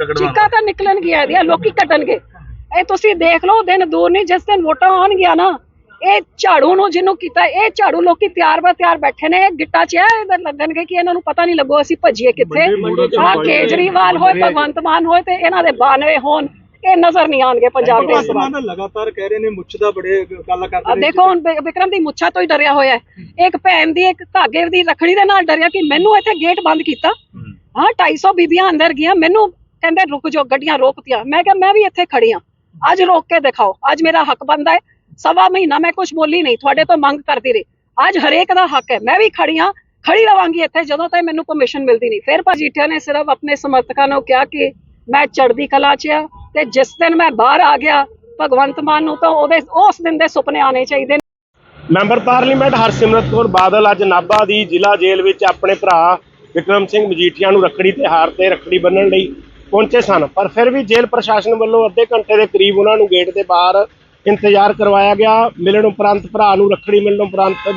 ਚੀਕਾਂ ਕਢਵਾਉਣ ਚੀਕਾਂ ਤਾਂ ਨਿਕਲਣਗੀਆਂ ਇਹਦੀਆਂ ਲੋਕੀ ਕੱਟਣਗੇ। ਇਹ ਤੁਸੀਂ ਦੇਖ ਲਓ ਦਿਨ ਦੂਰ ਨਹੀਂ ਜਿਸ ਦਿਨ ਵੋਟਾਂ ਆਉਣਗੀਆਂ ਨਾ ਇਹ ਝਾੜੂ ਨੂੰ ਜਿਹਨੂੰ ਕੀਤਾ ਇਹ ਝਾੜੂ ਲੋਕੀ ਤਿਆਰ ਬਾ ਤਿਆਰ ਬੈਠੇ ਨੇ ਇਹ ਗਿੱਟਾ ਚ ਇਹ ਇਧਰ ਲੱਗਣਗੇ ਕਿ ਇਹਨਾਂ ਨੂੰ ਪਤਾ ਨਹੀਂ ਲੱਗੋ ਅਸੀਂ ਭੱਜੀਏ ਕਿੱਥੇ। ਆ ਕੇਜਰੀਵਾਲ ਹੋਏ ਭਗਵੰਤ ਮਾਨ ਹੋਏ ਤੇ ਇਹਨਾਂ ਦੇ 92 ਹੋਣ ਇਹ ਨਜ਼ਰ ਨਹੀਂ ਆਣਗੇ ਪੰਜਾਬ ਦੇ ਸਮਾਨ ਲਗਾਤਾਰ ਕਹਿ ਰਹੇ ਨੇ ਮੁੱਛ ਦਾ ਬੜੇ ਗੱਲ ਕਰਦੇ ਨੇ ਦੇਖੋ ਹੁਣ ਵਿਕਰਮ ਦੀ ਮੁੱਛਾਂ ਤੋਂ ਹੀ ਡਰਿਆ ਹੋਇਆ ਹੈ। ਇੱਕ ਭੈਣ ਦੀ ਇੱਕ ਧਾਗੇ ਦੀ ਰਖੜੀ ਦੇ ਨਾਲ ਡਰਿਆ ਕਿ ਮੈਨੂੰ ਇੱਥੇ ਗੇਟ ਬੰਦ ਕੀਤਾ। ਹਾਂ। 250 ਬੀਬੀਆਂ ਅੰਦਰ ਗਈਆਂ ਮੈਨੂੰ ਕਹਿੰਦੇ ਰੁਕ ਜਾਓ, ਗੱਡੀਆਂ ਰੋਕਤੀਆਂ। ਮੈਂ ਕਿਹਾ, ਮੈਂ ਵੀ ਇੱਥੇ ਖੜੀ ਹਾਂ ਅੱਜ ਰੋਕ ਕੇ ਦਿਖਾਓ। ਅੱਜ ਮੇਰਾ ਹੱਕ ਬਣਦਾ ਹੈ। ਸਵਾ ਮਹੀਨਾ ਮੈਂ ਕੁਝ ਬੋਲੀ ਨਹੀਂ, ਤੁਹਾਡੇ ਤੋਂ ਮੰਗ ਕਰਦੀ ਰਹੀ। ਅੱਜ ਹਰੇਕ ਦਾ ਹੱਕ ਹੈ। ਮੈਂ ਵੀ ਖੜੀ ਹਾਂ ਖੜੀ ਰਵਾਂਗੀ ਇੱਥੇ ਜਦੋਂ ਤੱਕ ਮੈਨੂੰ ਪਰਮਿਸ਼ਨ ਮਿਲਦੀ ਨਹੀਂ। ਫਿਰ ਭਾਜੀਠਿਆ ਨੇ ਸਿਰਫ ਆਪਣੇ ਸਮਰਥਕਾਂ ਨੂੰ ਕਿਹਾ ਕਿ ਮੈਂ ਚੜ੍ਹਦੀ ਕਲਾ 'ਚ ਆ ਤੇ ਜਿਸ ਦਿਨ ਮੈਂ ਬਾਹਰ ਆ ਗਿਆ, ਭਗਵੰਤ ਮਾਨ ਨੂੰ ਤਾਂ ਉਹਦੇ, ਉਸ ਦਿਨ ਦੇ ਸੁਪਨੇ ਆਣੇ ਚਾਹੀਦੇ ਨੇ। ਮੈਂਬਰ ਪਾਰਲੀਮੈਂਟ ਹਰਸਿਮਰਤ ਕੌਰ ਬਾਦਲ ਅੱਜ ਨਾਭਾ ਦੀ ਜ਼ਿਲ੍ਹਾ ਜੇਲ੍ਹ ਵਿੱਚ ਆਪਣੇ ਭਰਾ ਵਿਕਰਮ ਸਿੰਘ ਮਜੀਠੀਆ ਨੂੰ ਰੱਖੜੀ ਤੇ ਤੇ ਰੱਖੜੀ ਬੰਨਣ ਲਈ ਪਹੁੰਚੇ ਸਨ। ਪਰ ਫਿਰ ਵੀ ਜੇਲ੍ਹ ਪ੍ਰਸ਼ਾਸਨ ਵੱਲੋਂ ਅੱਧੇ ਘੰਟੇ ਦੇ ਕਰੀਬ ਉਹਨਾਂ ਨੂੰ ਗੇਟ ਦੇ ਬਾਹਰ ਇੰਤਜ਼ਾਰ ਕਰਵਾਇਆ ਗਿਆ। ਮਿਲਣ ਉਪਰੰਤ ਭਰਾ ਨੂੰ ਰੱਖੜੀ ਮਿਲਣ ਉਪਰੰਤ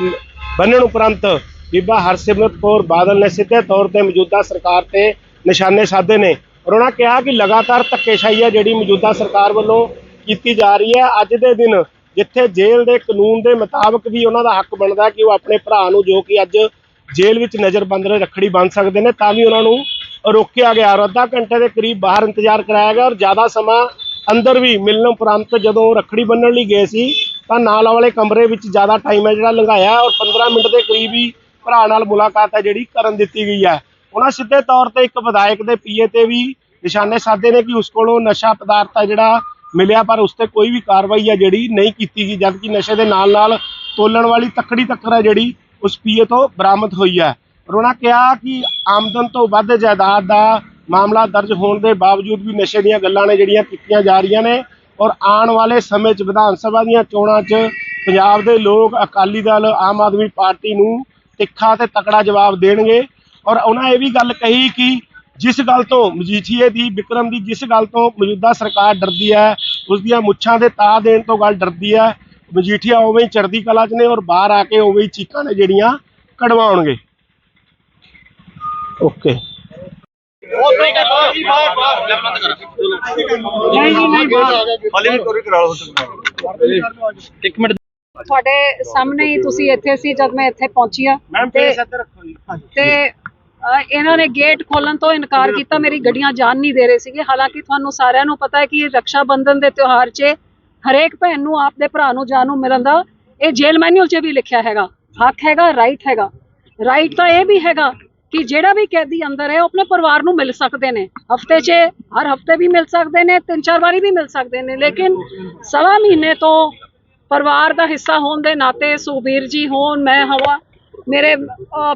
ਬੰਨਣ ਉਪਰੰਤ ਬੀਬਾ ਹਰਸਿਮਰਤ ਕੌਰ ਬਾਦਲ ਨੇ ਸਿੱਧੇ ਤੌਰ ਤੇ ਮੌਜੂਦਾ ਸਰਕਾਰ ਤੇ ਨਿਸ਼ਾਨੇ ਸਾਧੇ ਨੇ ਔਰ ਉਹਨਾਂ ਕਿਹਾ ਕਿ ਲਗਾਤਾਰ ਧੱਕੇਸ਼ਾਹੀ ਹੈ ਜਿਹੜੀ ਮੌਜੂਦਾ ਸਰਕਾਰ ਵੱਲੋਂ ਕੀਤੀ ਜਾ ਰਹੀ ਹੈ। ਅੱਜ ਦੇ ਦਿਨ ਜਿੱਥੇ ਜੇਲ੍ਹ ਦੇ ਕਾਨੂੰਨ ਦੇ ਮੁਤਾਬਕ ਵੀ ਉਹਨਾਂ ਦਾ ਹੱਕ ਬਣਦਾ ਕਿ ਉਹ ਆਪਣੇ ਭਰਾ ਨੂੰ ਜੋ ਕਿ ਅੱਜ ਜੇਲ੍ਹ ਵਿੱਚ ਨਜ਼ਰਬੰਦ ਨੇ, ਰੱਖੜੀ ਬੰਨ ਸਕਦੇ ਨੇ, ਤਾਂ ਵੀ ਉਹਨਾਂ ਨੂੰ ਰੋਕਿਆ ਗਿਆ। ਔਰ ਅੱਧਾ ਘੰਟੇ ਦੇ ਕਰੀਬ ਬਾਹਰ ਇੰਤਜ਼ਾਰ ਕਰਾਇਆ ਗਿਆ ਔਰ ਜ਼ਿਆਦਾ ਸਮਾਂ ਅੰਦਰ ਵੀ ਮਿਲਣ ਉਪਰੰਤ ਜਦੋਂ ਰੱਖੜੀ ਬੰਨਣ ਲਈ ਗਏ ਸੀ, ਤਾਂ ਨਾਲ ਵਾਲੇ ਕਮਰੇ ਵਿੱਚ ਜ਼ਿਆਦਾ ਟਾਈਮ ਹੈ ਜਿਹੜਾ ਲੰਘਾਇਆ ਔਰ 15 ਮਿੰਟ ਦੇ ਕਰੀਬ ਹੀ ਭਰਾ ਨਾਲ ਮੁਲਾਕਾਤ ਹੈ ਜਿਹੜੀ ਕਰਨ ਦਿੱਤੀ ਗਈ ਹੈ। ਉਹਨਾਂ ਸਿੱਧੇ ਤੌਰ ਤੇ ਇੱਕ ਵਿਧਾਇਕ ਦੇ ਪੀਏ ਤੇ ਵੀ ਨਿਸ਼ਾਨੇ ਸਾਧੇ ਨੇ ਕਿ ਉਸ ਕੋਲੋਂ ਨਸ਼ਾ ਪਦਾਰਥ ਹੈ ਜਿਹੜਾ ਮਿਲਿਆ, ਪਰ ਉਸ ਤੇ ਕੋਈ ਵੀ ਕਾਰਵਾਈ ਹੈ ਜਿਹੜੀ ਨਹੀਂ ਕੀਤੀ ਗਈ, ਜਦਕਿ ਨਸ਼ੇ ਦੇ ਨਾਲ ਨਾਲ ਤੋਲਣ ਵਾਲੀ ਤੱਕੜੀ ਤੱਕਰ ਹੈ ਜਿਹੜੀ ਉਸ ਪੀਏ ਤੋਂ ਬਰਾਮਦ ਹੋਈ ਹੈ। ਔਰ ਉਹਨਾਂ ਕਿਹਾ ਕਿ ਆਮਦਨ ਤੋਂ ਵੱਧ ਜਾਇਦਾਦ ਦਾ ਮਾਮਲਾ ਦਰਜ ਹੋਣ ਦੇ ਬਾਵਜੂਦ ਵੀ ਨਸ਼ੇ ਦੀਆਂ ਗੱਲਾਂ ਨੇ ਜਿਹੜੀਆਂ ਕੀਤੀਆਂ ਜਾ ਰਹੀਆਂ ਨੇ ਔਰ ਆਉਣ ਵਾਲੇ ਸਮੇਂ 'ਚ ਵਿਧਾਨ ਸਭਾ ਦੀਆਂ ਚੋਣਾਂ 'ਚ ਪੰਜਾਬ ਦੇ ਲੋਕ ਅਕਾਲੀ ਦਲ, ਆਮ ਆਦਮੀ ਪਾਰਟੀ ਨੂੰ ਤਿੱਖਾ ਤੇ ਤਕੜਾ ਜਵਾਬ ਦੇਣਗੇ। ਔਰ ਉਹਨਾਂ ਇਹ ਵੀ ਗੱਲ ਕਹੀ ਕਿ ਜਿਸ ਗੱਲ ਤੋਂ ਮਜੀਠੀਏ ਦੀ, ਵਿਕਰਮ ਦੀ ਜਿਸ ਗੱਲ ਤੋਂ ਮੌਜੂਦਾ ਸਰਕਾਰ ਡਰਦੀ ਹੈ ਉਸ ਦੀਆਂ ਮੁੱਛਾਂ ਦੇ ਤਾ ਦੇਣ ਤੋਂ ਗੱਲ ਡਰਦੀ ਹੈ, ਮਜੀਠੀਆ ਉਵੇਂ ਹੀ ਚੜ੍ਹਦੀ ਕਲਾ 'ਚ ਨੇ ਔਰ ਬਾਹਰ ਆ ਕੇ ਉਵੇਂ ਹੀ ਚੀਕਾਂ ਨੇ ਜਿਹੜੀਆਂ ਕਢਵਾਉਣਗੇ। ਓਕੇ। ਇੱਕ ਮਿੰਟ। ਤੁਹਾਡੇ ਸਾਹਮਣੇ ਹੀ ਤੁਸੀਂ ਇੱਥੇ ਸੀ ਜਦ ਮੈਂ ਇੱਥੇ ਪਹੁੰਚੀ ਆ ਮੈਮ ਤੇ ਫੇਸ ਇੱਧਰ ਰੱਖੋ ਜੀ। ਤੇ ਅ, ਇਹਨਾਂ ਨੇ ਗੇਟ ਖੋਲਣ ਤੋਂ ਇਨਕਾਰ ਕੀਤਾ ਮੇਰੀ ਗੱਡੀਆਂ ਜਾਣ ਨਹੀਂ ਦੇ ਰਹੇ ਸੀਗੇ। ਹਾਲਾਂਕਿ ਤੁਹਾਨੂੰ ਸਾਰਿਆਂ ਨੂੰ ਪਤਾ ਹੈ ਕਿ ਰੱਖਿਆ ਬੰਧਨ ਦੇ ਤਿਉਹਾਰ 'ਚ ਹਰੇਕ ਭੈਣ ਨੂੰ ਆਪਦੇ ਭਰਾ ਨੂੰ ਜਾਣ ਨੂੰ ਮਿਲਣ ਦਾ ਇਹ ਜੇਲ ਮੈਨੂਅਲ 'ਚ ਵੀ ਲਿਖਿਆ ਹੈਗਾ। ਹੱਕ ਹੈਗਾ ਰਾਈਟ ਹੈਗਾ। ਰਾਈਟ ਤਾਂ ਇਹ ਵੀ ਹੈਗਾ ਕਿ ਜਿਹੜਾ ਵੀ ਕੈਦੀ ਅੰਦਰ ਹੈ ਉਹ ਆਪਣੇ ਪਰਿਵਾਰ ਨੂੰ ਮਿਲ ਸਕਦੇ ਨੇ। ਹਫ਼ਤੇ 'ਚ ਹਰ ਹਫ਼ਤੇ ਵੀ ਮਿਲ ਸਕਦੇ ਨੇ ਤਿੰਨ ਚਾਰ ਵਾਰੀ ਵੀ ਮਿਲ ਸਕਦੇ ਨੇ। ਲੇਕਿਨ ਸਵਾ ਮਹੀਨੇ ਤੋਂ ਪਰਿਵਾਰ ਦਾ ਹਿੱਸਾ ਹੋਣ ਦੇ ਨਾਤੇ ਸੁਖਬੀਰ ਜੀ ਹੋਣ ਮੈਂ ਹਵਾ ਮੇਰੇ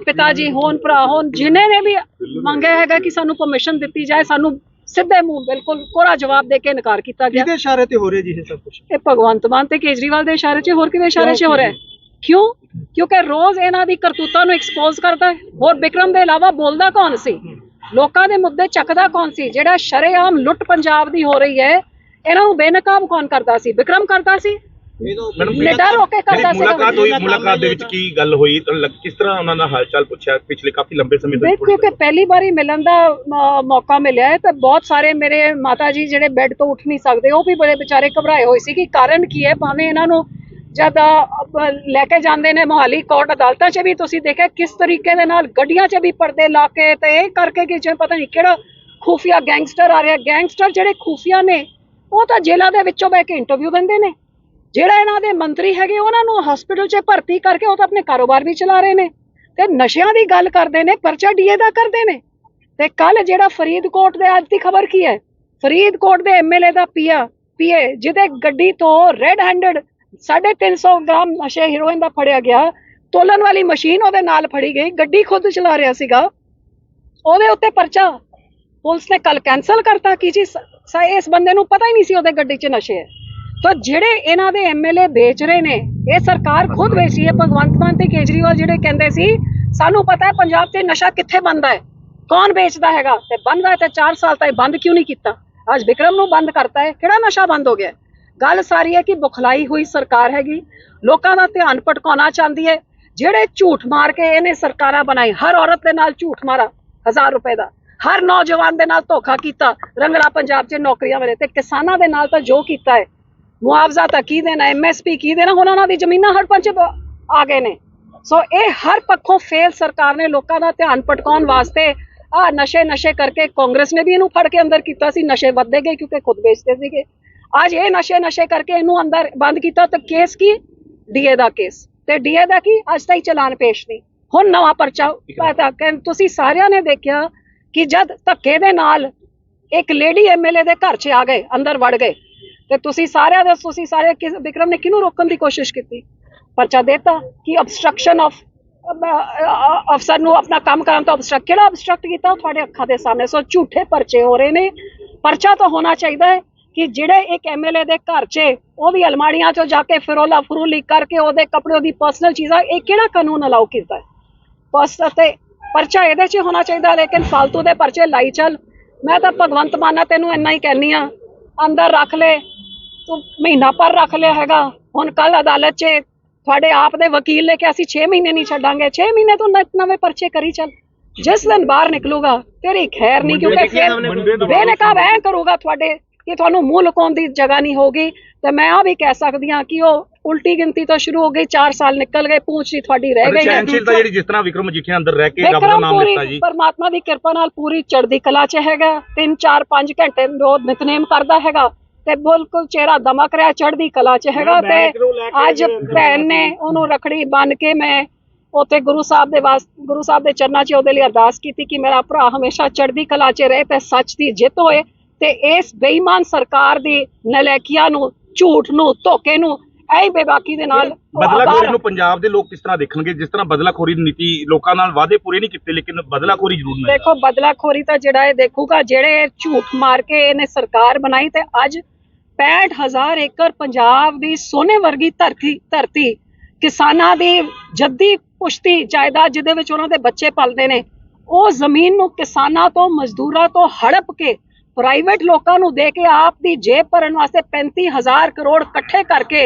ਪਿਤਾ ਜੀ ਹੋਣ ਭਰਾ ਹੋਣ ਜਿਨ੍ਹਾਂ ਨੇ ਵੀ ਮੰਗਿਆ ਹੈਗਾ ਕਿ ਸਾਨੂੰ ਪਰਮਿਸ਼ਨ ਦਿੱਤੀ ਜਾਏ ਸਾਨੂੰ ਸਿੱਧੇ ਮੂੰਹ ਬਿਲਕੁਲ ਕੋਰਾ ਜਵਾਬ ਦੇ ਕੇ ਇਨਕਾਰ ਕੀਤਾ ਗਿਆ। ਕਿਹਦੇ ਇਸ਼ਾਰੇ ਤੇ ਹੋ ਰਿਹਾ ਜੀ ਇਹ ਸਭ ਕੁਝ ਇਹ ਭਗਵੰਤ ਮਾਨ ਤੇ ਕੇਜਰੀਵਾਲ ਦੇ ਇਸ਼ਾਰੇ 'ਚ ਹੋਰ ਕਿਹਦੇ ਇਸ਼ਾਰੇ 'ਚ ਹੋ ਰਿਹਾ? ਹੈ ਕਿਉਂ? ਕਿਉਂਕਿ ਰੋਜ਼ ਇਹਨਾਂ ਦੀ ਕਰਤੂਤਾਂ ਨੂੰ ਐਕਸਪੋਜ਼ ਕਰਦਾ ਹੈ। ਹੋਰ ਵਿਕਰਮ ਦੇ ਇਲਾਵਾ ਬੋਲਦਾ ਕੌਣ ਸੀ? ਲੋਕਾਂ ਦੇ ਮੁੱਦੇ ਚੱਕਦਾ ਕੌਣ ਸੀ? ਜਿਹੜਾ ਸ਼ਰੇਆਮ ਲੁੱਟ ਪੰਜਾਬ ਦੀ ਹੋ ਰਹੀ ਹੈ ਇਹਨਾਂ ਨੂੰ ਬੇਨਕਾਬ ਕੌਣ ਕਰਦਾ ਸੀ? ਵਿਕਰਮ ਕਰਦਾ ਸੀ? ਨਿਡਰ ਹੋ ਕੇ ਕਰਦਾ ਸੀ ਮੁਲਾਕਾਤ ਹੋਈ ਮੁਲਾਕਾਤ ਦੇ ਵਿੱਚ ਕੀ ਗੱਲ ਹੋਈ? ਕਿਸ ਤਰ੍ਹਾਂ ਉਹਨਾਂ ਦਾ ਹਾਲਚਾਲ ਪੁੱਛਿਆ? ਪਿਛਲੇ ਕਾਫੀ ਲੰਬੇ ਸਮੇਂ ਤੋਂ ਬਿਲਕੁਲ ਕਿ ਪਹਿਲੀ ਵਾਰੀ ਮਿਲਣ ਦਾ ਮੌਕਾ ਮਿਲਿਆ ਹੈ ਤਾਂ ਬਹੁਤ ਸਾਰੇ ਮੇਰੇ ਮਾਤਾ ਜੀ ਜਿਹੜੇ ਬੈੱਡ ਤੋਂ ਉੱਠ ਨਹੀਂ ਸਕਦੇ ਉਹ ਵੀ ਬੜੇ ਵਿਚਾਰੇ ਘਬਰਾਏ ਹੋਏ ਸੀ ਕਿ ਕਾਰਨ ਕੀ ਹੈ? ਭਾਵੇਂ ਇਹਨਾਂ ਨੂੰ ਜਦ ਲੈ ਕੇ ਜਾਂਦੇ ਨੇ ਮੋਹਾਲੀ ਕੋਰਟ ਅਦਾਲਤਾਂ 'ਚ ਵੀ। ਤੁਸੀਂ ਦੇਖਿਆ ਕਿਸ ਤਰੀਕੇ ਦੇ ਨਾਲ ਗੱਡੀਆਂ 'ਚ ਵੀ ਪਰਦੇ ਲਾ ਕੇ ਤੇ ਇਹ ਕਰਕੇ ਕਿ ਜਿਵੇਂ ਪਤਾ ਨਹੀਂ ਕਿਹੜਾ ਖੂਫੀਆ ਗੈਂਗਸਟਰ ਆ ਰਿਹਾ। ਗੈਂਗਸਟਰ ਜਿਹੜੇ ਖੂਫੀਆ ਨੇ, ਉਹ ਤਾਂ ਜੇਲ੍ਹਾਂ ਦੇ ਵਿੱਚੋਂ ਬਹਿ ਕੇ ਇੰਟਰਵਿਊ ਦਿੰਦੇ ਨੇ। ਜਿਹੜਾ ਇਹਨਾਂ ਦੇ ਮੰਤਰੀ ਹੈਗੇ, ਉਹਨਾਂ ਨੂੰ ਹਸਪੀਟਲ 'ਚ ਭਰਤੀ ਕਰਕੇ ਉਹ ਤਾਂ ਆਪਣੇ ਕਾਰੋਬਾਰ ਵੀ ਚਲਾ ਰਹੇ ਨੇ। ਤੇ ਨਸ਼ਿਆਂ ਦੀ ਗੱਲ ਕਰਦੇ ਨੇ, ਪਰਚਾ ਡੀਏ ਦਾ ਕਰਦੇ ਨੇ। ਤੇ ਕੱਲ ਜਿਹੜਾ ਫਰੀਦਕੋਟ ਦੇ, ਅੱਜ ਦੀ ਖਬਰ ਕੀ ਹੈ? ਫਰੀਦਕੋਟ ਦੇ ਐਮਐਲਏ ਦਾ ਪੀਆ, ਪੀਏ, ਜਿਹਦੇ ਗੱਡੀ ਤੋਂ ਰੈੱਡ ਹੈਂਡਡ 350 ਗ੍ਰਾਮ ਨਸ਼ੇ ਹੀਰੋਇਨ ਦਾ ਫੜਿਆ ਗਿਆ। ਤੋਲਣ ਵਾਲੀ ਮਸ਼ੀਨ ਉਹਦੇ ਨਾਲ ਫੜੀ ਗਈ। ਗੱਡੀ ਖੁਦ ਚਲਾ ਰਿਹਾ ਸੀਗਾ। ਉਹਦੇ ਉੱਤੇ ਪਰਚਾ। ਪੁਲਿਸ ਨੇ ਕੱਲ ਕੈਨਸਲ ਕਰਤਾ। ਕਿ ਜੀ? ਇਸ ਬੰਦੇ ਨੂੰ ਪਤਾ ਹੀ ਨਹੀਂ ਸੀ ਉਹਦੇ ਗੱਡੀ 'ਚ ਨਸ਼ੇ। ਹੈ ਤਾਂ ਜਿਹੜੇ ਇਹਨਾਂ ਦੇ ਐਮਐਲਏ ਵੇਚ ਰਹੇ ਨੇ, ਇਹ ਸਰਕਾਰ ਖੁਦ ਵੇਚ ਰਹੀ ਹੈ। ਭਗਵੰਤ ਮਾਨ ਤੇ ਕੇਜਰੀਵਾਲ ਜਿਹੜੇ ਕਹਿੰਦੇ ਸੀ, ਸਾਨੂੰ ਪਤਾ ਹੈ ਪੰਜਾਬ 'ਚ ਨਸ਼ਾ ਕਿੱਥੇ ਬੰਦਾ ਹੈ? ਕੌਣ ਵੇਚਦਾ ਹੈਗਾ? ਤੇ ਬੰਦਾ ਹੈ ਤੇ 4 ਸਾਲ ਤਾਈਂ ਬੰਦ ਕਿਉਂ ਨਹੀਂ ਕੀਤਾ? ਅੱਜ ਵਿਕਰਮ ਨੂੰ ਬੰਦ ਕਰਤਾ ਹੈ। ਕਿਹੜਾ ਨਸ਼ਾ ਬੰਦ ਹੋ ਗਿਆ? ਗੱਲ ਸਾਰੀ ਹੈ ਕਿ ਬੁਖਲਾਈ ਹੋਈ ਸਰਕਾਰ ਹੈਗੀ। ਲੋਕਾਂ ਦਾ ਧਿਆਨ ਭਟਕਾਉਣਾ ਚਾਹੁੰਦੀ ਹੈ। ਜਿਹੜੇ ਝੂਠ ਮਾਰ ਕੇ ਇਹਨੇ ਸਰਕਾਰਾਂ ਬਣਾਈ, ਹਰ ਔਰਤ ਦੇ ਨਾਲ ਝੂਠ ਮਾਰਾ 1000 ਰੁਪਏ ਦਾ। ਹਰ ਨੌਜਵਾਨ ਦੇ ਨਾਲ ਧੋਖਾ ਕੀਤਾ, ਰੰਗਲਾ ਪੰਜਾਬ 'ਚ ਨੌਕਰੀਆਂ ਵੇਲੇ ਤੇ ਕਿਸਾਨਾਂ ਦੇ ਨਾਲ ਤਾਂ ਜੋ ਕੀਤਾ ਹੈ। ਮੁਆਵਜ਼ਾ ਤਾਂ ਕੀ ਦੇਣਾ ਐਮਐਸਪੀ ਕੀ ਦੇਣਾ, ਹੁਣ ਉਹਨਾਂ ਦੀ ਜ਼ਮੀਨਾਂ ਹੜਪਾਂ 'ਚ ਆ ਗਏ ਨੇ। ਸੋ ਇਹ ਹਰ ਪੱਖੋਂ ਫੇਲ ਸਰਕਾਰ ਨੇ ਲੋਕਾਂ ਦਾ ਧਿਆਨ ਭਟਕਾਉਣ ਵਾਸਤੇ ਆ ਨਸ਼ੇ ਨਸ਼ੇ ਕਰਕੇ ਕਾਂਗਰਸ ਨੇ ਵੀ ਇਹਨੂੰ ਫੜ ਕੇ ਅੰਦਰ ਕੀਤਾ ਸੀ। ਨਸ਼ੇ ਵੱਧਦੇ ਗਏ ਕਿਉਂਕਿ ਖੁਦ ਵੇਚਦੇ ਸੀਗੇ। ਅੱਜ ਇਹ ਨਸ਼ੇ ਨਸ਼ੇ ਕਰਕੇ ਇਹਨੂੰ ਅੰਦਰ ਬੰਦ ਕੀਤਾ ਤਾਂ ਕੇਸ ਕੀ? ਡੀਏ ਦਾ ਕੇਸ। ਤੇ ਡੀਏ ਦਾ ਕੀ? ਅੱਜ ਤਾਈਂ ਚਲਾਨ ਪੇਸ਼ ਨਹੀਂ। ਹੁਣ ਨਵਾਂ ਪਰਚਾ ਪਤਾ ਕਿ ਤੁਸੀਂ ਸਾਰਿਆਂ ਨੇ ਦੇਖਿਆ ਕਿ ਜਦ ਧੱਕੇ ਦੇ ਨਾਲ ਇੱਕ ਲੇਡੀ ਐਮਐਲਏ ਦੇ ਘਰ 'ਚ ਆ ਗਏ ਅੰਦਰ ਵੜ ਗਏ ਤੇ ਤੁਸੀਂ ਸਾਰਿਆਂ ਦੇ ਤੁਸੀਂ ਸਾਰੇ ਕਿਸ- ਵਿਕਰਮ ਨੇ ਕਿਹਨੂੰ ਰੋਕਣ ਦੀ ਕੋਸ਼ਿਸ਼ ਕੀਤੀ? ਪਰਚਾ ਦੇਤਾ ਕਿ ਅਬਸਟ੍ਰਕਸ਼ਨ ਆਫ ਅਫਸਰ ਨੂੰ ਆਪਣਾ ਕੰਮ ਕਰਨ ਤੋਂ ਅਬਸਟ੍ਰਕਟ ਕਿਹੜਾ ਅਬਸਟ੍ਰਕਟ ਕੀਤਾ? ਤੁਹਾਡੇ ਅੱਖਾਂ ਦੇ ਸਾਹਮਣੇ। ਸੋ ਝੂਠੇ ਪਰਚੇ ਹੋ ਰਹੇ ਨੇ। ਪਰਚਾ ਤਾਂ ਹੋਣਾ ਚਾਹੀਦਾ ਹੈ। ਕਿ ਜਿਹੜੇ ਇੱਕ ਐਮਐਲਏ ਦੇ ਘਰ 'ਚ ਉਹਦੀ ਅਲਮਾਰੀਆਂ 'ਚੋਂ ਜਾ ਕੇ ਫਿਰੋਲਾ ਫਰੂਲੀ ਕਰਕੇ ਉਹਦੇ ਕੱਪੜੇ ਉਹਦੀ ਪਰਸਨਲ ਚੀਜ਼ਾਂ ਇਹ ਕਿਹੜਾ ਕਾਨੂੰਨ ਅਲਾਉ ਕੀਤਾ ਹੈ? ਬਸ ਤੇ ਪਰਚਾ ਇਹਦੇ 'ਚ ਹੋਣਾ ਚਾਹੀਦਾ ਲੇਕਿਨ ਫालतू ਦੇ ਪਰਚੇ ਲਾਈ ਚੱਲ। ਮੈਂ ਤਾਂ ਭਗਵੰਤ ਮਾਨਾ ਤੈਨੂੰ ਇੰਨਾ ਹੀ ਕਹਿੰਨੀ ਆ ਅੰਦਰ ਰੱਖ ਲੈ ਤੂੰ ਮਹੀਨਾ ਪਰ ਰੱਖ ਲਿਆ ਹੈਗਾ ਹੁਣ ਕੱਲ ਅਦਾਲਤ 'ਚ ਤੁਹਾਡੇ ਆਪ ਦੇ ਵਕੀਲ ਨੇ ਕਿ ਅਸੀਂ 6 ਮਹੀਨੇ ਨਹੀਂ ਛੱਡਾਂਗੇ 6 ਮਹੀਨੇ ਤੋਂ ਨਵੇਂ ਪਰਚੇ ਕਰੀ ਚੱਲ। ਜਿਸ ਦਿਨ ਬਾਹਰ ਨਿਕਲੂਗਾ ਤੇਰੀ ਖੈਰ ਨਹੀਂ ਕਿਉਂਕਿ ਫਿਰ ਬੇਨਕਾਬ ਐ ਕਰੂਗਾ ਤੁਹਾਡੇ ਕਿ ਤੁਹਾਨੂੰ ਮੂੰਹ ਲੁਕਾਉਣ ਦੀ ਜਗ੍ਹਾ ਨਹੀਂ ਹੋਗੀ ਤੇ ਮੈਂ ਆ ਵੀ ਕਹਿ ਸਕਦੀ ਹਾਂ ਕਿ ਉਹ ਉਲਟੀ ਗਿਣਤੀ ਤੋਂ ਸ਼ੁਰੂ ਹੋ ਗਈ 4 ਸਾਲ ਨਿਕਲ ਗਏ ਪੂੰਛ ਦੀ ਤੁਹਾਡੀ ਰਹਿ ਗਈ ਹੈ। ਸਹਿਨਸ਼ੀਲਤਾ ਜਿਹੜੀ ਜਿਸ ਤਰ੍ਹਾਂ ਵਿਕਰਮ ਮਜੀਠੀਆ ਅੰਦਰ ਰਹਿ ਕੇ ਰੱਬ ਦਾ ਨਾਮ ਲਿੱਤਾ ਜੀ। ਪੂਰੀ ਪਰਮਾਤਮਾ ਦੀ ਕਿਰਪਾ ਨਾਲ ਪੂਰੀ ਚੜ੍ਹਦੀ ਕਲਾ 'ਚ ਹੈਗਾ 3 4 5 ਘੰਟੇ ਰੋਜ਼ ਨਿਤਨੇਮ ਕਰਦਾ ਹੈਗਾ ਤੇ ਬਿਲਕੁਲ ਚਿਹਰਾ ਦਮਕ ਰਿਹਾ ਚੜ੍ਹਦੀ ਕਲਾ 'ਚ ਹੈਗਾ ਤੇ ਅੱਜ ਭੈਣ ਨੇ ਉਹਨੂੰ ਰਖੜੀ ਬੰਨ ਕੇ ਮੈਂ ਉੱਥੇ ਗੁਰੂ ਸਾਹਿਬ ਦੇ ਵਾਸ ਗੁਰੂ ਸਾਹਿਬ ਦੇ ਚਰਨਾਂ 'ਚ ਉਹਦੇ ਲਈ ਅਰਦਾਸ ਕੀਤੀ ਕਿ ਮੇਰਾ ਭਰਾ ਹਮੇਸ਼ਾ ਚੜ੍ਹਦੀ ਕਲਾ 'ਚ ਰਹੇ ਤੇ ਸੱਚ ਦੀ ਜਿੱਤ ਹੋਏ। ਤੇ ਇਸ ਬੇਈਮਾਨ ਸਰਕਾਰ ਦੀ ਨਲੈਕੀਆਂ ਨੂੰ ਝੂਠ ਨੂੰ ਧੋਖੇ ਨੂੰ ਐਂ ਬੇਬਾਕੀ ਦੇ ਨਾਲ ਬਦਲਾਖੋਰੀ ਨੂੰ ਪੰਜਾਬ ਦੇ ਲੋਕ ਕਿਸ ਤਰ੍ਹਾਂ ਦੇਖਣਗੇ? ਜਿਸ ਤਰ੍ਹਾਂ ਬਦਲਾਖੋਰੀ ਦੀ ਨੀਤੀ ਲੋਕਾਂ ਨਾਲ ਵਾਅਦੇ ਪੂਰੇ ਨਹੀਂ ਕੀਤੇ ਲੇਕਿਨ ਬਦਲਾਖੋਰੀ ਜ਼ਰੂਰ ਨਹੀਂ ਦੇਖੋ ਬਦਲਾਖੋਰੀ ਤਾਂ ਜਿਹੜਾ ਇਹ ਦੇਖੂਗਾ ਜਿਹੜੇ ਝੂਠ ਮਾਰ ਕੇ ਇਹਨੇ ਸਰਕਾਰ ਬਣਾਈ ਤੇ ਅੱਜ 65000 ਏਕੜ ਪੰਜਾਬ ਦੀ ਸੋਨੇ ਵਰਗੀ ਧਰਤੀ ਧਰਤੀ ਕਿਸਾਨਾਂ ਦੀ ਜੱਦੀ ਪੁਸ਼ਤੀ ਜਾਇਦਾਦ ਜਿਹਦੇ ਵਿੱਚ ਉਹਨਾਂ ਦੇ ਬੱਚੇ ਪਲਦੇ ਨੇ ਉਹ ਜ਼ਮੀਨ ਨੂੰ ਕਿਸਾਨਾਂ ਤੋਂ ਮਜ਼ਦੂਰਾਂ ਤੋਂ ਹੜਪ ਕੇ ਪ੍ਰਾਈਵੇਟ ਲੋਕਾਂ ਨੂੰ ਦੇ ਕੇ ਆਪ ਦੀ ਜੇਬ ਭਰਨ ਵਾਸਤੇ 35000 ਕਰੋੜ ਇਕੱਠੇ ਕਰਕੇ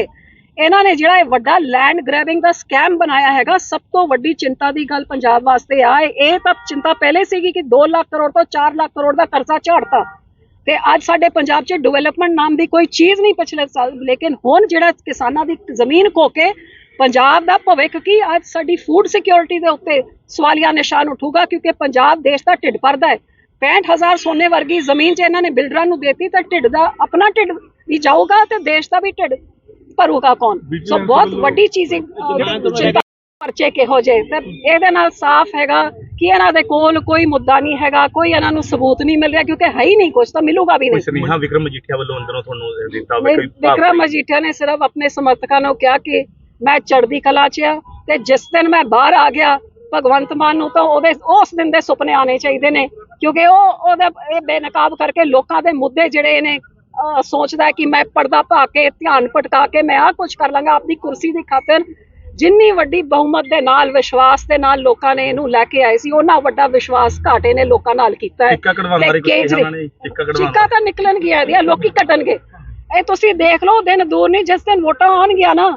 ਇਹਨਾਂ ਨੇ ਜਿਹੜਾ ਇਹ ਵੱਡਾ ਲੈਂਡ ਗ੍ਰੈਬਿੰਗ ਦਾ ਸਕੈਮ ਬਣਾਇਆ ਹੈਗਾ, ਸਭ ਤੋਂ ਵੱਡੀ ਚਿੰਤਾ ਦੀ ਗੱਲ ਪੰਜਾਬ ਵਾਸਤੇ ਆ। ਇਹ ਤਾਂ ਚਿੰਤਾ ਪਹਿਲੇ ਸੀਗੀ ਕਿ 2 ਲੱਖ ਕਰੋੜ ਤੋਂ 4 ਲੱਖ ਕਰੋੜ ਦਾ ਕਰਜ਼ਾ ਝਾੜਤਾ। ਤੇ ਅੱਜ ਸਾਡੇ ਪੰਜਾਬ 'ਚ ਡਿਵੈਲਪਮੈਂਟ ਨਾਮ ਦੀ ਕੋਈ ਚੀਜ਼ ਨਹੀਂ ਪਿਛਲੇ ਸਾਲ, ਲੇਕਿਨ ਹੁਣ ਜਿਹੜਾ ਕਿਸਾਨਾਂ ਦੀ ਜ਼ਮੀਨ ਖੋ ਕੇ ਪੰਜਾਬ ਦਾ ਭਵਿੱਖ ਕੀ, ਅੱਜ ਸਾਡੀ ਫੂਡ ਸਿਕਿਉਰਿਟੀ ਦੇ ਉੱਤੇ ਸਵਾਲੀਆ ਨਿਸ਼ਾਨ ਉਠੂਗਾ, ਕਿਉਂਕਿ ਪੰਜਾਬ ਦੇਸ਼ ਦਾ ਢਿੱਡ ਭਰਦਾ ਹੈ। 65000 ਸੋਨੇ ਵਰਗੀ ਜ਼ਮੀਨ 'ਚ ਇਹਨਾਂ ਨੇ ਬਿਲਡਰਾਂ ਨੂੰ ਦੇਤੀ ਤਾਂ ਢਿੱਡ ਦਾ ਆਪਣਾ ਢਿੱਡ ਵੀ ਜਾਊਗਾ ਤੇ ਦੇਸ਼ ਦਾ ਵੀ ਢਿੱਡ ਭਰੂਗਾ ਕੌਣ? ਸੋ ਬਹੁਤ ਵੱਡੀ ਚੀਜ਼ ਪਰਚੇ ਕਿਹੋ ਜੇ ਤੇ ਇਹਦੇ ਨਾਲ ਸਾਫ਼ ਹੈਗਾ ਕਿ ਇਹਨਾਂ ਦੇ ਕੋਲ ਕੋਈ ਮੁੱਦਾ ਨਹੀਂ ਹੈਗਾ ਕੋਈ ਇਹਨਾਂ ਨੂੰ ਸਬੂਤ ਨਹੀਂ ਮਿਲ ਰਿਹਾ ਕਿਉਂਕਿ ਹੈ ਹੀ ਨਹੀਂ ਕੁਝ ਤਾਂ ਮਿਲੂਗਾ ਵੀ ਨਹੀਂ। ਸੁਨੇਹਾ ਵਿਕਰਮ ਮਜੀਠੀਆ ਵੱਲੋਂ ਅੰਦਰੋਂ ਤੁਹਾਨੂੰ ਦਿੱਤਾ ਹੋਵੇ ਕੋਈ ਵਿਕਰਮ ਮਜੀਠੀਆ ਨੇ ਸਿਰਫ ਆਪਣੇ ਸਮਰਥਕਾਂ ਨੂੰ ਕਿਹਾ ਕਿ ਮੈਂ ਚੜ੍ਹਦੀ ਕਲਾ 'ਚ ਆ ਤੇ ਜਿਸ ਦਿਨ ਮੈਂ ਬਾਹਰ ਆ ਗਿਆ ਭਗਵੰਤ ਮਾਨ ਨੂੰ ਤਾਂ ਉਹਦੇ ਉਸ ਦਿਨ ਦੇ ਸੁਪਨੇ ਆਣੇ ਚਾਹੀਦੇ ਨੇ। ਕਿਉਂਕਿ ਉਹ ਉਹਦਾ ਇਹ ਬੇਨਕਾਬ ਕਰਕੇ ਲੋਕਾਂ ਦੇ ਮੁੱਦੇ ਜਿਹੜੇ ਨੇ ਸੋਚਦਾ ਕਿ ਮੈਂ ਪਰਦਾ ਪਾ ਕੇ ਧਿਆਨ ਭਟਕਾ ਕੇ ਮੈਂ ਆਹ ਕੁਝ ਕਰ ਲਾਂਗਾ ਆਪਣੀ ਕੁਰਸੀ ਦੀ ਖਾਤਰ ਜਿੰਨੀ ਵੱਡੀ ਬਹੁਮਤ ਦੇ ਨਾਲ ਵਿਸ਼ਵਾਸ ਦੇ ਨਾਲ ਲੋਕਾਂ ਨੇ ਇਹਨੂੰ ਲੈ ਕੇ ਆਏ ਸੀ ਉਹਨਾਂ ਵੱਡਾ ਵਿਸ਼ਵਾਸ ਘਾਟੇ ਨੇ ਲੋਕਾਂ ਨਾਲ ਕੀਤਾ ਹੈ। ਚਿੱਕਾ ਕਢਵਾਉਣ ਤੇ ਬਾਰੇ ਕੁਝ ਕਿਹਾ ਕੇਜਰੀ- ਉਹਨਾਂ ਨੇ? ਚਿੱਕਾ ਕਢਵਾਉਣ ਚੀਕਾਂ ਤਾਂ ਨਿਕਲਣਗੀਆਂ ਇਹਦੀਆਂ ਲੋਕੀ ਕੱਟਣਗੇ ਇਹ ਤੁਸੀਂ ਦੇਖ ਲਓ ਦਿਨ ਦੂਰ ਨਹੀਂ ਜਿਸ ਦਿਨ ਵੋਟਾਂ ਆਉਣਗੀਆਂ ਨਾ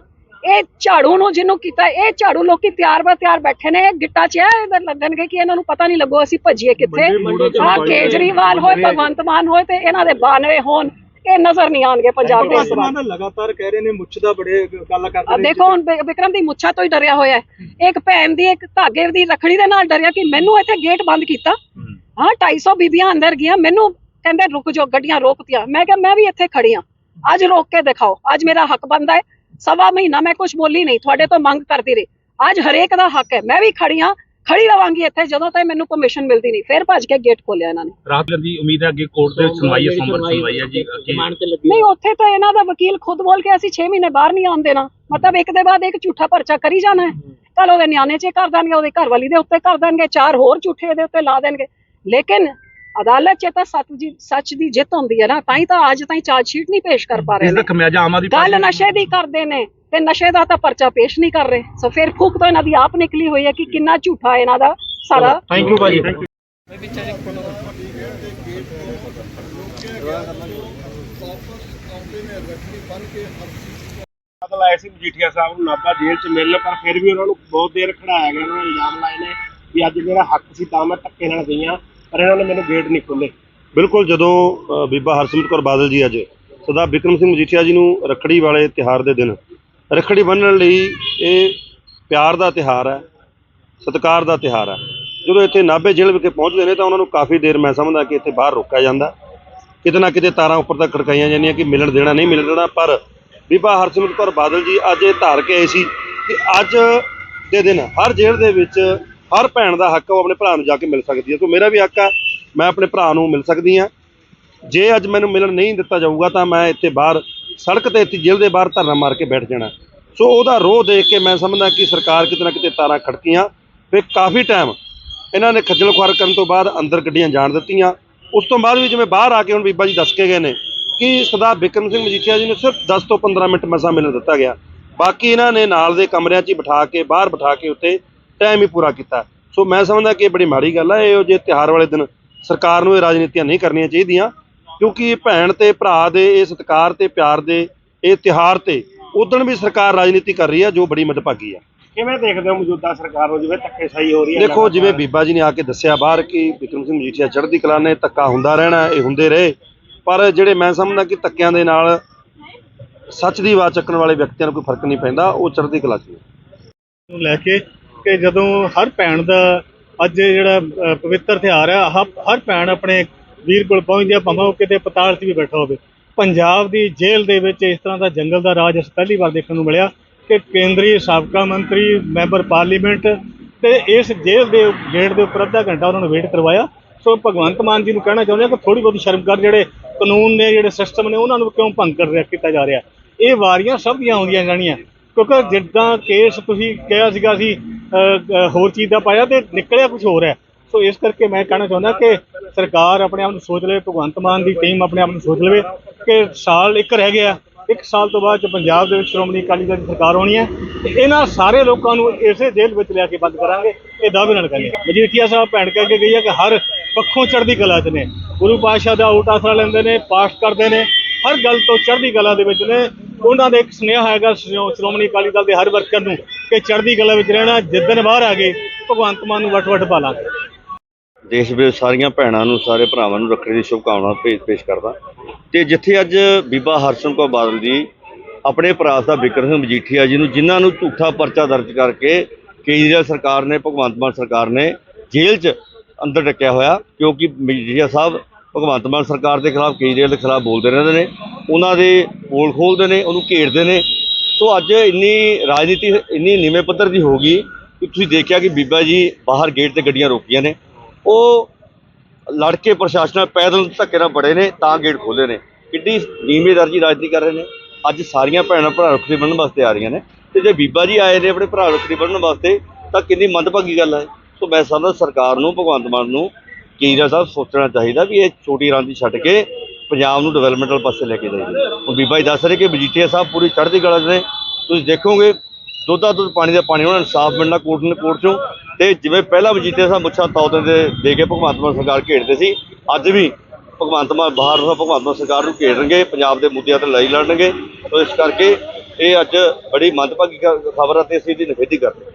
ਇਹ ਝਾੜੂ ਨੂੰ ਜਿਹਨੂੰ ਕੀਤਾ ਇਹ ਝਾੜੂ ਲੋਕੀ ਤਿਆਰ ਬਾ ਤਿਆਰ ਬੈਠੇ ਨੇ ਗਿੱਟਾ ਚ ਇਹ ਲੱਗਣਗੇ ਕਿ ਇਹਨਾਂ ਨੂੰ ਪਤਾ ਨਹੀਂ ਲੱਗੋ ਅਸੀਂ ਭੱਜੀਏ ਕਿੱਥੇ। ਆ ਕੇਜਰੀਵਾਲ ਹੋਏ ਭਗਵੰਤ ਮਾਨ ਹੋਏ ਤੇ ਇਹਨਾਂ ਦੇ 92 ਹੋਣ ਇਹ ਨਜ਼ਰ ਨਹੀਂ ਆਣਗੇ ਪੰਜਾਬ ਦੇ ਇਸ ਵਾਰ। ਲਗਾਤਾਰ ਕਹਿ ਰਹੇ ਨੇ ਮੁੱਛ ਦਾ ਬੜੇ ਗੱਲ ਆ ਕਰਦੇ ਨੇ ਦੇਖੋ ਹੁਣ ਵਿਕਰਮ ਦੀ ਮੁੱਛਾਂ ਤੋਂ ਹੀ ਡਰਿਆ ਹੋਇਆ ਹੈ। ਇੱਕ ਭੈਣ ਦੀ ਇੱਕ ਧਾਗੇ ਦੀ ਰਖੜੀ ਦੇ ਨਾਲ ਡਰਿਆ ਕਿ ਮੈਨੂੰ ਇੱਥੇ ਗੇਟ ਬੰਦ ਕੀਤਾ। ਹੂੰ। ਹਾਂ 250 ਬੀਬੀਆਂ ਅੰਦਰ ਗਈਆਂ ਮੈਨੂੰ ਕਹਿੰਦੇ ਰੁਕ ਜਾਓ ਗੱਡੀਆਂ ਰੋਕਤੀਆਂ। ਮੈਂ ਕਿਹਾ ਮੈਂ ਵੀ ਇੱਥੇ ਖੜੀ ਹਾਂ। ਅੱਜ ਰੋਕ ਕੇ ਦਿਖਾਓ ਅੱਜ ਮੇਰਾ ਹੱਕ ਬਣਦਾ ਹੈ। ਸਵਾ ਮਹੀਨਾ ਮੈਂ ਕੁਝ ਬੋਲੀ ਨਹੀਂ ਤੁਹਾਡੇ ਤੋਂ ਮੰਗ ਕਰਦੀ ਰਹੀ। ਅੱਜ ਹਰੇਕ ਦਾ ਹੱਕ ਹੈ ਮੈਂ ਵੀ ਖੜੀ ਹਾਂ ਖੜੀ ਰਵਾਂਗੀ ਇੱਥੇ ਜਦੋਂ ਤੱਕ ਮੈਨੂੰ ਪਰਮਿਸ਼ਨ ਮਿਲਦੀ ਨਹੀਂ ਫਿਰ ਭੱਜ ਕੇ ਗੇਟ ਖੋਲਿਆ ਇਹਨਾਂ ਨੇ। ਰਾਤ ਦੀ ਉਮੀਦ ਹੈ ਅੱਗੇ ਕੋਰਟ ਦੇ ਸੁਣਵਾਈ ਹੈ ਸੋਮਵਾਰ ਸੁਣਵਾਈ ਹੈ ਜੀ ਅੱਗੇ ਨਹੀਂ ਉੱਥੇ ਤਾਂ ਇਹਨਾਂ ਦਾ ਵਕੀਲ ਖੁਦ ਬੋਲ ਕੇ ਅਸੀਂ 6 ਮਹੀਨੇ ਬਾਹਰ ਨਹੀਂ ਆਉਣ ਦੇਣਾ। ਮਤਲਬ ਇੱਕ ਦੇ ਬਾਅਦ ਇੱਕ ਝੂਠਾ ਪਰਚਾ ਕਰੀ ਜਾਣਾ ਹੈ। ਕੱਲ ਉਹਦੇ ਨਿਆਣੇ 'ਚ ਕਰ ਦੇਣਗੇ ਉਹਦੇ ਘਰ ਵਾਲੀ ਦੇ ਉੱਤੇ ਕਰ ਦੇਣਗੇ ਚਾਰ ਹੋਰ ਝੂਠੇ ਇਹਦੇ ਉੱਤੇ ਲਾ ਦੇਣਗੇ। ਲੇਕਿਨ ਅਦਾਲਤ 'ਚ ਤਾਂ ਸੱਚ ਦੀ ਸੱਚ ਦੀ ਜਿੱਤ ਹੁੰਦੀ ਹੈ ਨਾ ਤਾਂ ਹੀ ਤਾਂ ਅੱਜ ਤਾਈਂ ਚਾਰਜ ਸ਼ੀਟ ਨਹੀਂ ਪੇਸ਼ ਕਰ ਪਾ ਰਹੇ ਇਸ ਦਾ ਨੇ ਖਮਿਆਜਾ ਆਮ ਆਦਮੀ ਗੱਲ ਨਸ਼ੇ ਦੀ ਕਰਦੇ ਨੇ ਤੇ ਨਸ਼ੇ ਦਾ ਤਾਂ ਪਰਚਾ ਪੇਸ਼ ਨਹੀਂ ਕਰ ਰਹੇ। ਸੋ ਫਿਰ ਫੂਕ ਤਾਂ ਇਹਨਾਂ ਦੀ ਆਪ ਨਿਕਲੀ ਹੋਈ ਹੈ ਕਿ ਕਿੰਨਾ ਝੂਠਾ ਇਹਨਾਂ ਦਾ ਸਾਰਾ ਥੈਂਕ ਯੂ ਭਾਜੀ। ਬਾਦਲ ਆਏ ਸੀ ਮਜੀਠੀਆ ਸਾਹਿਬ ਨੂੰ ਨਾਭਾ ਜੇਲ੍ਹ 'ਚ ਮਿਲਣ ਪਰ ਫਿਰ ਵੀ ਉਹਨਾਂ ਨੂੰ ਬਹੁਤ ਦੇਰ ਖੜਾਇਆ ਗਿਆ ਉਹਨਾਂ ਨੇ ਇਲਜ਼ਾਮ ਲਾਏ ਨੇ ਵੀ ਅੱਜ ਮੇਰਾ ਹੱਕ ਸੀ ਤਾਂ ਮੈਂ ਧੱਕੇ ਨਾਲ ਗਈਆਂ। ਪਰ ਇਹਨਾਂ ਨੇ ਮੈਨੂੰ ਗੇਟ ਨਹੀਂ ਖੋਲੇ ਬਿਲਕੁਲ ਜਦੋਂ ਅ, ਬੀਬਾ ਹਰਸਿਮਰਤ ਕੌਰ ਬਾਦਲ ਜੀ ਅੱਜ ਸਰਦਾਰ ਬਿਕਰਮ ਸਿੰਘ ਮਜੀਠੀਆ ਜੀ ਨੂੰ ਰੱਖੜੀ ਵਾਲੇ ਤਿਹਾਰ ਦੇ ਦਿਨ ਰੱਖੜੀ ਬੰਨ੍ਹਣ ਲਈ ਇਹ ਪਿਆਰ ਦਾ ਤਿਹਾਰ ਹੈ ਸਤਿਕਾਰ ਦਾ ਤਿਹਾਰ ਹੈ। ਜਦੋਂ ਇੱਥੇ ਨਾਭੇ ਜੇਲ੍ਹ ਵਿਖੇ ਪਹੁੰਚਦੇ ਨੇ ਤਾਂ ਉਹਨਾਂ ਨੂੰ ਕਾਫੀ ਦੇਰ ਮੈਂ ਸਮਝਦਾ ਕਿ ਇੱਥੇ ਬਾਹਰ ਰੋਕਿਆ ਜਾਂਦਾ। ਕਿਤੇ ਨਾ ਕਿਤੇ ਤਾਰਾਂ ਉੱਪਰ ਤੱਕ ਖੜਕਾਈਆਂ ਜਾਂਦੀਆਂ ਕਿ ਮਿਲਣ ਦੇਣਾ ਨਹੀਂ ਮਿਲਣ ਦੇਣਾ ਪਰ ਬੀਬਾ ਹਰਸਿਮਰਤ ਕੌਰ ਬਾਦਲ ਜੀ ਅੱਜ ਇਹ ਧਾਰ ਕੇ ਆਏ ਸੀ ਕਿ ਅੱਜ ਦੇ ਦਿਨ ਹਰ ਜੇਲ੍ਹ ਦੇ ਵਿੱਚ ਹਰ ਭੈਣ ਦਾ ਹੱਕ ਹੈ ਉਹ ਆਪਣੇ ਭਰਾ ਨੂੰ ਜਾ ਕੇ ਮਿਲ ਸਕਦੀ ਹੈ। ਸੋ ਮੇਰਾ ਵੀ ਹੱਕ ਹੈ ਮੈਂ ਆਪਣੇ ਭਰਾ ਨੂੰ ਮਿਲ ਸਕਦੀ ਹਾਂ। ਜੇ ਅੱਜ ਮੈਨੂੰ ਮਿਲਣ ਨਹੀਂ ਦਿੱਤਾ ਜਾਊਗਾ ਤਾਂ ਮੈਂ ਇੱਥੇ ਬਾਹਰ ਸੜਕ ਤੇ ਇੱਥੇ ਜੇਲ੍ਹ ਦੇ ਬਾਹਰ ਧਰਨਾ ਮਾਰ ਕੇ ਬੈਠ ਜਾਣਾ। ਸੋ ਉਹਦਾ ਰੋਹ ਦੇਖ ਕੇ ਮੈਂ ਸਮਝਦਾ ਕਿ ਸਰਕਾਰ ਕਿਤੇ ਨਾ ਕਿਤੇ ਤਾਰਾਂ ਖੜਕੀਆਂ। ਫਿਰ ਕਾਫੀ ਟਾਈਮ ਇਹਨਾਂ ਨੇ ਖੱਜਲ ਖੁਆਰ ਕਰਨ ਤੋਂ ਬਾਅਦ ਅੰਦਰ ਗੱਡੀਆਂ ਜਾਣ ਦਿੱਤੀਆਂ। ਉਸ ਤੋਂ ਬਾਅਦ ਵੀ ਜਿਵੇਂ ਬਾਹਰ ਆ ਕੇ ਹੁਣ ਬੀਬਾ ਜੀ ਦੱਸ ਕੇ ਗਏ ਨੇ ਕਿ ਸਰਦਾਰ ਬਿਕਰਮ ਸਿੰਘ ਮਜੀਠੀਆ ਜੀ ਨੂੰ ਸਿਰਫ 10 ਤੋਂ 15 ਮਿੰਟ ਮਸਾਂ ਮਿਲਣ ਦਿੱਤਾ ਗਿਆ। ਬਾਕੀ ਇਹਨਾਂ ਨੇ ਨਾਲ ਦੇ ਕਮਰਿਆਂ 'ਚ ਹੀ ਬਿਠਾ ਕੇ, ਬਾਹਰ ਬਿਠਾ ਕੇ ਉੱਤੇ ਟਾਈਮ ਹੀ ਪੂਰਾ ਕੀਤਾ। ਸੋ ਮੈਂ ਸਮਝਦਾ ਕਿ ਇਹ ਬੜੀ ਮਾੜੀ ਗੱਲ ਹੈ ਇਹੋ ਜਿਹੇ ਤਿਉਹਾਰ ਵਾਲੇ ਦਿਨ ਸਰਕਾਰ ਨੂੰ ਇਹ ਰਾਜਨੀਤੀਆਂ ਨਹੀਂ ਕਰਨੀਆਂ ਚਾਹੀਦੀਆਂ ਕਿਉਂਕਿ ਭੈਣ ਤੇ ਭਰਾ ਦੇ ਇਹ ਸਤਿਕਾਰ ਤੇ ਪਿਆਰ ਦੇ ਇਹ ਤਿਉਹਾਰ ਤੇ ਉਦੋਂ ਵੀ ਸਰਕਾਰ ਰਾਜਨੀਤੀ ਕਰ ਰਹੀ ਹੈ ਜੋ ਬੜੀ ਮਦਭਾਗੀ ਹੈ ਕਿਵੇਂ ਦੇਖਦੇ ਹੋ ਮੌਜੂਦਾ ਸਰਕਾਰ ਨੂੰ ਜਿਵੇਂ ਧੱਕੇਸ਼ਾਹੀ ਹੋ ਰਹੀ ਹੈ ਦੇਖੋ ਜਿਵੇਂ ਬੀਬਾ ਜੀ ਨੇ ਆ ਕੇ ਦੱਸਿਆ ਬਾਹਰ ਕਿ ਬਿਕਰਮ ਸਿੰਘ ਮਜੀਠੀਆ ਚੜ੍ਹਦੀ ਕਲਾ ਨੇ ਧੱਕਾ ਹੁੰਦਾ ਰਹਿਣਾ ਇਹ ਹੁੰਦੇ ਰਹੇ। ਪਰ ਜਿਹੜੇ ਮੈਂ ਸਮਝਦਾ ਕਿ ਧੱਕਿਆਂ ਦੇ ਨਾਲ ਸੱਚ ਦੀ ਆਵਾਜ਼ ਚੱਕਣ ਵਾਲੇ ਵਿਅਕਤੀਆਂ ਨੂੰ ਕੋਈ ਫ਼ਰਕ ਨਹੀਂ ਪੈਂਦਾ ਉਹ ਚੜ੍ਹਦੀ ਕਲਾ 'ਚ ਨੇ। ਨੂੰ ਲੈ ਕੇ ਕਿ ਜਦੋਂ ਹਰ ਭੈਣ ਦਾ ਅੱਜ ਜਿਹੜਾ ਪਵਿੱਤਰ ਤਿਉਹਾਰ ਹੈ ਹ- ਹਰ ਭੈਣ ਆਪਣੇ ਵੀਰ ਕੋਲ ਪਹੁੰਚਦੀ ਹੈ ਭਾਵੇਂ ਉਹ ਕਿਤੇ ਪਤਾਲ 'ਚ ਵੀ ਬੈਠਾ ਹੋਵੇ। ਪੰਜਾਬ ਦੀ ਜੇਲ੍ਹ ਦੇ ਵਿੱਚ ਇਸ ਤਰ੍ਹਾਂ ਦਾ ਜੰਗਲ ਦਾ ਰਾਜ ਅਸੀਂ ਪਹਿਲੀ ਵਾਰ ਦੇਖਣ ਨੂੰ ਮਿਲਿਆ ਕਿ ਕੇਂਦਰੀ ਸਾਬਕਾ ਮੰਤਰੀ, ਮੈਂਬਰ ਪਾਰਲੀਮੈਂਟ ਤੇ ਇਸ ਜੇਲ੍ਹ ਦੇ ਗੇਟ ਦੇ ਉੱਪਰ ਅੱਧਾ ਘੰਟਾ ਉਹਨਾਂ ਨੂੰ ਵੇਟ ਕਰਵਾਇਆ। ਸੋ ਭਗਵੰਤ ਮਾਨ ਜੀ ਨੂੰ ਕਹਿਣਾ ਚਾਹੁੰਦੇ ਹਾਂ ਕਿ ਥੋੜੀ ਬਹੁਤੀ ਸ਼ਰਮ ਕਰ ਜਿਹੜੇ ਕਾਨੂੰਨ ਨੇ, ਜਿਹੜੇ ਸਿਸਟਮ ਨੇ, ਉਹਨਾਂ ਨੂੰ ਕਿਉਂ ਭੰਗ ਕਰ ਰਿਹਾ, ਕੀਤਾ ਜਾ ਰਿਹਾ। ਇਹ ਵਾਰੀਆਂ ਸਭ ਦੀਆਂ ਆਉਂਦੀਆਂ ਜਾਣੀਆਂ। ਕਿਉਂਕਿ ਜਿੱਦਾਂ ਕੇਸ ਤੁਸੀਂ ਕਿਹਾ ਸੀਗਾ ਸੀ ਹੋਰ ਚੀਜ਼ ਦਾ ਪਾਇਆ ਤੇ ਨਿਕਲਿਆ ਕੁਝ ਹੋਰ ਹੈ। ਸੋ ਇਸ ਕਰਕੇ ਮੈਂ ਕਹਿਣਾ ਚਾਹੁੰਦਾ ਕਿ ਸਰਕਾਰ ਆਪਣੇ ਆਪ ਨੂੰ ਸੋਚ ਲਵੇ, ਭਗਵੰਤ ਮਾਨ ਦੀ ਟੀਮ ਆਪਣੇ ਆਪ ਨੂੰ ਸੋਚ ਲਵੇ ਕਿ ਸਾਲ ਇੱਕ ਰਹਿ ਗਿਆ, ਇੱਕ ਸਾਲ ਤੋਂ ਬਾਅਦ ਚ ਪੰਜਾਬ ਦੇ ਵਿੱਚ ਸ਼੍ਰੋਮਣੀ ਅਕਾਲੀ ਦਲ ਦੀ ਸਰਕਾਰ ਹੋਣੀ ਹੈ ਤੇ ਇਹਨਾਂ ਸਾਰੇ ਲੋਕਾਂ ਨੂੰ ਇਸੇ ਜੇਲ੍ਹ ਵਿੱਚ ਲਿਆ ਕੇ ਬੰਦ ਕਰਾਂਗੇ, ਇਹ ਦਾਅਵੇ ਨਾਲ ਕਹਿੰਦੇ ਮਜੀਠੀਆ ਸਾਹਿਬ ਭੈਣ ਕਹਿ ਕੇ ਗਈ ਹੈ ਕਿ ਹਰ ਪੱਖੋਂ ਚੜ੍ਹਦੀ ਕਲਾ 'ਚ ਨੇ। ਗੁਰੂ ਪਾਤਸ਼ਾਹ ਦਾ ਊਟ ਆਸਰਾ ਲੈਂਦੇ ਨੇ, ਪਾਠ ਕਰਦੇ ਨੇ ਹਰ ਗੱਲ ਤੋਂ ਚੜ੍ਹਦੀ ਕਲਾ ਦੇ ਵਿੱਚ ਨੇ। ਉਹਨਾਂ ਦਾ ਇੱਕ ਸੁਨੇਹਾ ਹੈਗਾ ਸ਼੍ਰੋਮਣੀ ਅਕਾਲੀ ਦਲ ਦੇ ਹਰ ਵਰਕਰ ਨੂੰ ਕਿ ਚੜ੍ਹਦੀ ਕਲਾ ਵਿੱਚ ਰਹਿਣਾ ਜਿੱਦਣ ਬਾਹਰ ਆ ਗਏ, ਭਗਵੰਤ ਮਾਨ ਨੂੰ ਵਟ ਵਟ ਪਾਲਾਂਗੇ ਦੇਸ਼ ਵਿੱਚ ਸਾਰੀਆਂ ਭੈਣਾਂ ਨੂੰ, ਸਾਰੇ ਭਰਾਵਾਂ ਨੂੰ ਰੱਖੜੀ ਦੀ ਸ਼ੁਭਕਾਮਨਾ ਭੇਜ ਪੇਸ਼ ਕਰਦਾ। ਤੇ ਜਿੱਥੇ ਅੱਜ ਬੀਬਾ ਹਰਸਿਮਰਤ ਕੌਰ ਬਾਦਲ ਜੀ ਆਪਣੇ ਭਰਾ ਸਾਹਿਬ ਬਿਕਰਮ ਸਿੰਘ ਮਜੀਠੀਆ ਜੀ ਨੂੰ, ਜਿਨ੍ਹਾਂ ਨੂੰ ਝੂਠਾ ਪਰਚਾ ਦਰਜ ਕਰਕੇ ਕੇਜਰੀਵਾਲ ਸਰਕਾਰ ਨੇ, ਭਗਵੰਤ ਮਾਨ ਸਰਕਾਰ ਨੇ ਜੇਲ੍ਹ 'ਚ ਅੰਦਰ ਟੱਕਿਆ ਹੋਇਆ, ਕਿਉਂਕਿ ਮਜੀਠੀਆ ਸਾਹਿਬ ਭਗਵੰਤ ਮਾਨ ਸਰਕਾਰ ਦੇ ਖਿਲਾਫ ਕੇਜਰੀਵਾਲ ਦੇ ਖਿਲਾਫ ਬੋਲਦੇ ਰਹਿੰਦੇ ਨੇ, ਉਹਨਾਂ ਦੇ ਪੋਲ ਖੋਲਦੇ ਨੇ, ਉਹਨੂੰ ਘੇਰਦੇ ਨੇ। ਸੋ ਅੱਜ ਇੰਨੀ ਰਾਜਨੀਤੀ, ਇੰਨੀ ਨੀਵੇਂ ਪੱਧਰ ਦੀ ਹੋ ਗਈ ਕਿ ਤੁਸੀਂ ਦੇਖਿਆ ਕਿ ਬੀਬਾ ਜੀ ਬਾਹਰ ਗੇਟ ਤੇ ਗੱਡੀਆਂ ਰੋਕੀਆਂ ਨੇ। ਉਹ ਲੜ ਕੇ ਪ੍ਰਸ਼ਾਸਨ ਨਾਲ ਪੈਦਲ ਧੱਕੇ ਨਾਲ ਬੜੇ ਨੇ, ਤਾਂ ਗੇਟ ਖੋਲੇ ਨੇ। ਕਿੱਡੀ ਨੀਵੇਂ ਦਰਜੀ ਰਾਜਨੀਤੀ ਕਰ ਰਹੇ ਨੇ। ਅੱਜ ਸਾਰੀਆਂ ਭੈਣਾਂ ਭਰਾ ਰੱਖੜੀ ਬੰਨ੍ਹਣ ਵਾਸਤੇ ਆ ਰਹੀਆਂ ਨੇ। ਤੇ ਜੇ ਬੀਬਾ ਜੀ ਆਏ ਨੇ ਆਪਣੇ ਭਰਾ ਰੱਖੜੀ ਬੰਨ੍ਹਣ ਵਾਸਤੇ, ਤਾਂ ਕਿੰਨੀ ਮੰਦਭਾਗੀ ਗੱਲ ਹੈ। ਸੋ ਮੈਂ ਸਮਝਦਾ ਸਰਕਾਰ ਨੂੰ, ਭਗਵੰਤ ਮਾਨ ਨੂੰ ਕੇਜਰੀਵਾਲ ਸਾਹਿਬ ਸੋਚਣਾ ਚਾਹੀਦਾ ਵੀ ਇਹ ਛੋਟੀ ਰਾਂਦੀ ਛੱਡ ਕੇ ਪੰਜਾਬ ਨੂੰ ਡਿਵੈਲਪਮੈਂਟ ਵਾਲੇ ਪਾਸੇ ਲੈ ਕੇ ਜਾਈਏ। ਹੁਣ ਬੀਬਾ ਜੀ ਦੱਸ ਰਹੇ ਕਿ ਮਜੀਠੀਆ ਸਾਹਿਬ ਪੂਰੀ ਚੜ੍ਹਦੀ ਕਲਾ 'ਚ ਨੇ। ਤੁਸੀਂ ਦੇਖੋਗੇ, ਦੁੱਧਾ ਦੁੱਧ ਪਾਣੀ ਦਾ ਪਾਣੀ, ਉਹਨਾਂ ਇਨਸਾਫ ਮਿਲਣਾ ਕੋਰਟ ਨੇ ਕੋਰਟ ਚੋਂ। ਤੇ ਜਿਵੇਂ ਪਹਿਲਾਂ ਮਜੀਠੀਆ ਸਾਹਿਬ ਮੁੱਛਾਂ ਤੌਤੇ ਦੇ ਦੇ ਕੇ ਭਗਵੰਤ ਮਾਨ ਸਰਕਾਰ ਘੇੜਦੇ ਸੀ, ਅੱਜ ਵੀ ਭਗਵੰਤ ਮਾਨ ਬਾਹਰ ਦਾ ਭਗਵੰਤ ਮਾਨ ਸਰਕਾਰ ਨੂੰ ਘੇੜਨਗੇ ਪੰਜਾਬ ਦੇ ਮੁੱਦਿਆਂ ਤੇ ਲੜਾਈ ਲੜਨਗੇ। ਸੋ ਇਸ ਕਰਕੇ ਇਹ ਅੱਜ ਬੜੀ ਮੰਦਭਾਗੀ ਖਬਰ ਹੈ ਤੇ ਅਸੀਂ ਇਹਦੀ ਨਿਖੇਧੀ ਕਰਦੇ ਹਾਂ।